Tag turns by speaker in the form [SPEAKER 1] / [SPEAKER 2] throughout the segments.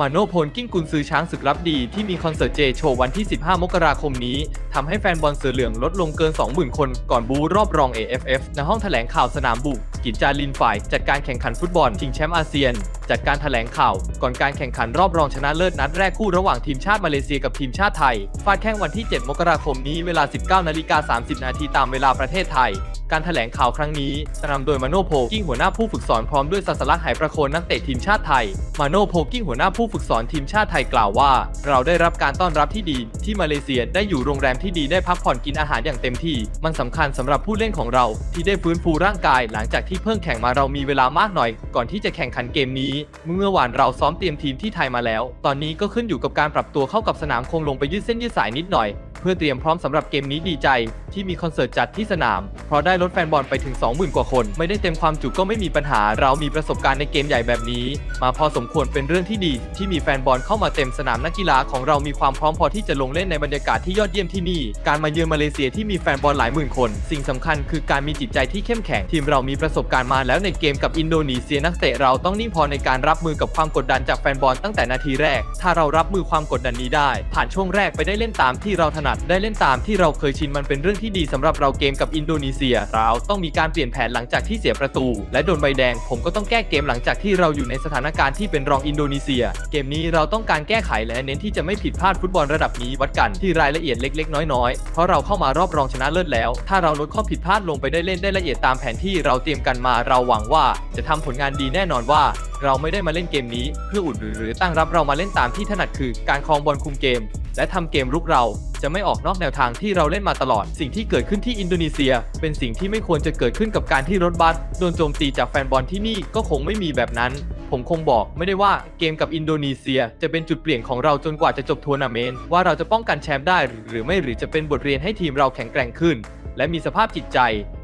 [SPEAKER 1] มาโนโพลกิ้งกุนซือช้างศึกรับดีที่มีคอนเสิร์ตเจโชว์วันที่ 15 มกราคมนี้ทำให้แฟนบอลเสือเหลืองลดลงเกิน 20,000 คนก่อนบูรอบรอง AFF ในห้องแถลงข่าวสนามบุกกิจจารินฝ่าย จัดการแข่งขันฟุตบอลชิงแชมป์อาเซียน จัดการแถลงข่าว ก่อนการแข่งขันรอบรองชนะเลิศนัดแรกคู่ระหว่างทีมชาติมาเลเซียกับทีมชาติไทยฟาดแข่งวันที่ 7 มกราคมนี้เวลา 19นาฬิกา30 นาทีตามเวลาประเทศไทย การแถลงข่าวครั้งนี้นำโดยมาโนโพกิ้งหัวหน้าผู้ฝึกสอนพร้อมด้วยศาสลักษณ์ไหประโคนนักเตะทีมชาติไทย มาโนโพกิ้งหัวหน้าผู้ฝึกสอนทีมชาติไทยกล่าวว่า เราได้รับการต้อนรับที่ดี ที่มาเลเซียได้อยู่โรงแรมที่ดีได้พักผ่อนกินอาหารอย่างเต็มที่ มันสำคัญสำหรับผู้เล่นของเรา ที่ได้ฟื้นฟูร่างกาย หลังจากที่เพิ่งแข่งมาเรามีเวลามากหน่อย ก่อนที่จะแข่งขันเกมนี้ เมื่อวานเราซ้อมเตรียมทีมที่ไทยมาแล้ว ตอนนี้ก็ขึ้นอยู่กับการปรับตัวเข้ากับสนามคงลงไปยืดเส้นยืดสายนิดหน่อย เพื่อเตรียมพร้อมสำหรับเกมนี้ดีใจ ที่มีคอนเสิร์ตจัดที่สนาม เพราะได้ลดแฟนบอลไปถึง 20,000 กว่าคน ไม่ได้เต็มความจุก็ไม่มีปัญหา เรามีประสบการณ์ในเกมใหญ่แบบนี้ มาพอสมควรเป็นเรื่องที่ดี ที่มีแฟนบอลเข้ามาเต็มสนามนักกีฬาของเรามีความพร้อมพอที่จะลงเล่นในบรรยากาศที่ยอดเยี่ยมที่นี่ การมาเยือนมาเลเซียที่มีแฟนบอลหลายหมื่นคน สิ่งสำคัญคือการมีจิตใจที่เข้มแข็งทีมเรามีประสบการณ์มาแล้วในเกมกับอินโดนีเซียนักเตะเราต้องนิ่งพอในการรับมือกับความกดดันจากแฟนบอลตั้งแต่นาทีแรก ถ้าเรารับมือความกดดันนี้ได้ ผ่านช่วงแรกไปได้เล่นตามที่เราถนัดได้เล่นตามที่เราเคยชินมันเป็นเรื่องที่ดีสำหรับเราเกมกับอินโดนีเซีย เราต้องมีการเปลี่ยนแผนหลังจากที่เสียประตู และโดนใบแดง ผมก็ต้องแก้เกมหลังจากที่เราอยู่ในสถานการณ์ที่เป็นรองอินโดนีเซีย เกมนี้เราต้องการแก้ไขและเน้นที่จะไม่ผิดพลาดฟุตบอลระดับนี้วัดกันที่รายละเอียดเล็ก ๆ น้อยๆ เพราะเราเข้ามารอบรองชนะเลิศแล้ว ถ้าเราลดข้อผิดพลาดลงไปได้เล่นได้ละเอียดตามแผนที่เราเตรียมกันมาเราหวังว่าจะทำผลงานดีแน่นอนว่าเราไม่ได้มาเล่นเกมนี้เพื่ออุดหรือตั้งรับเรามาเล่นตามที่ถนัดคือการครองบอลคุมเกม และทำเกมรุกเราจะไม่ออกนอกแนวทางที่เราเล่นมาตลอด สิ่งที่เกิดขึ้นที่อินโดนีเซีย เป็นสิ่งที่ไม่ควรจะเกิดขึ้นกับการที่รถบัสโดนโจมตีจากแฟนบอลที่นี่ก็คงไม่มีแบบนั้น ผมคงบอกไม่ได้ว่าเกมกับอินโดนีเซีย จะเป็นจุดเปลี่ยนของเราจนกว่าจะจบทัวร์นาเมนต์ว่าเราจะป้องกันแชมป์ได้หรือไม่หรือจะเป็นบทเรียนให้ทีมเราแข็งแกร่งขึ้น และมีสภาพจิตใจ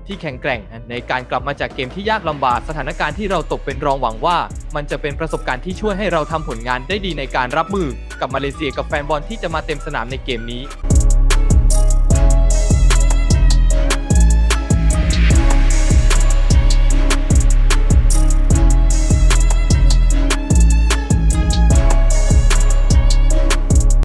[SPEAKER 1] ที่แข็งแกร่ง ในการกลับมาจากเกมที่ยากลำบากสถานการณ์ที่เราตกเป็นรองหวังว่า มันจะเป็นประสบการณ์ที่ช่วยให้เราทำผลงานได้ดีในการรับมือกับมาเลเซียกับแฟนบอลที่จะมาเต็มสนามในเกมนี้